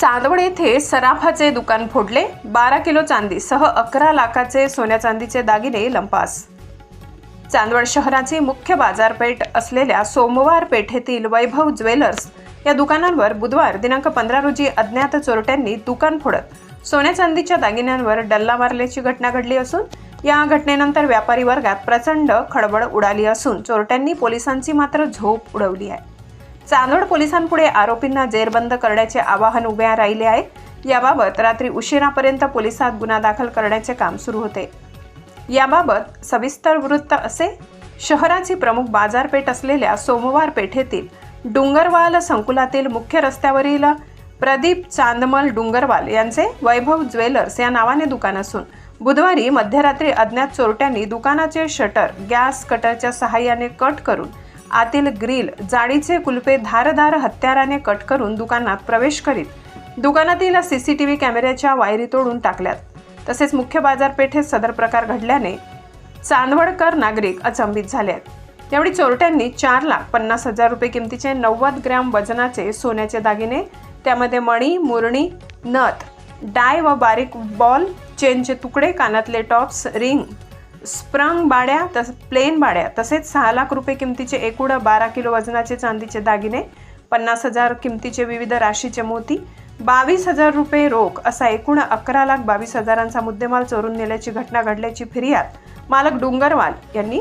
चांदवड येथे सराफाचे दुकान फोडले. बारा किलो चांदीसह अकरा लाखाचे सोन्या चांदीचे दागिने लंपास. चांदवड शहराची मुख्य बाजारपेठ असलेल्या सोमवार पेठेतील वैभव ज्वेलर्स या दुकानांवर बुधवार दिनांक पंधरा रोजी अज्ञात चोरट्यांनी दुकान फोडत सोन्या चांदीच्या दागिन्यांवर डल्ला मारल्याची घटना घडली असून या घटनेनंतर व्यापारी वर्गात प्रचंड खळबळ उडाली असून चोरट्यांनी पोलिसांची मात्र झोप उडवली आहे. चांदोड पोलिसांपुढे आरोपींना जेरबंद करण्याचे आवाहन उभे राहिले आहे. याबाबत रात्री उशिरापर्यंत पोलिसात गुन्हा दाखल करण्याचे काम सुरू होते. याबाबत सविस्तर वृत्त असे शहराची प्रमुख बाजारपेठ असलेल्या सोमवार पेठेतील डोंगरवाल संकुलातील मुख्य रस्त्यावरील प्रदीप चांदमल डुंगरवाल यांचे वैभव ज्वेलर्स या नावाने दुकान असून बुधवारी मध्यरात्री अज्ञात चोरट्यांनी दुकानाचे शटर गॅस कटरच्या सहाय्याने कट करून आतील ग्रिल जाळीचे कुलपे धारदार हत्याराने कट करून दुकानात प्रवेश करीत दुकानातील सी सी टी व्ही कॅमेऱ्याच्या वायरी तोडून टाकल्यात. तसेच मुख्य बाजारपेठेत सदर प्रकार घडल्याने चांदवडकर नागरिक अचंबित झाले आहेत यावेळी चोरट्यांनी चार लाख पन्नास हजार रुपये किमतीचे नव्वद ग्रॅम वजनाचे सोन्याचे दागिने त्यामध्ये मणी मुरणी नथ डाय व बारीक बॉल चेनचे तुकडे कानातले टॉप्स रिंग स्प्रंग बाड्या तस प्लेन बाड्या तसेच सहा लाख रुपये किमतीचे एकूण बारा किलो वजनाचे चांदीचे दागिने पन्नास हजार किमतीचे विविध राशीचे मोती बावीस हजार रुपये रोख असा एकूण अकरा लाख बावीस हजारांचा मुद्देमाल चोरून नेल्याची घटना घडल्याची फिर्याद मालक डुंगरवाल यांनी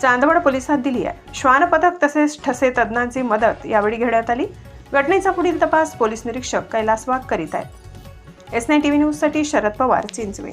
चांदवड पोलिसात दिली आहे. श्वानपथक तसेच ठसे तज्ज्ञांची मदत यावेळी घेण्यात आली. घटनेचा पुढील तपास पोलीस निरीक्षक कैलास वाघ करीत आहेत. एस नाईन टी व्ही न्यूजसाठी शरद पवार चिंचवे.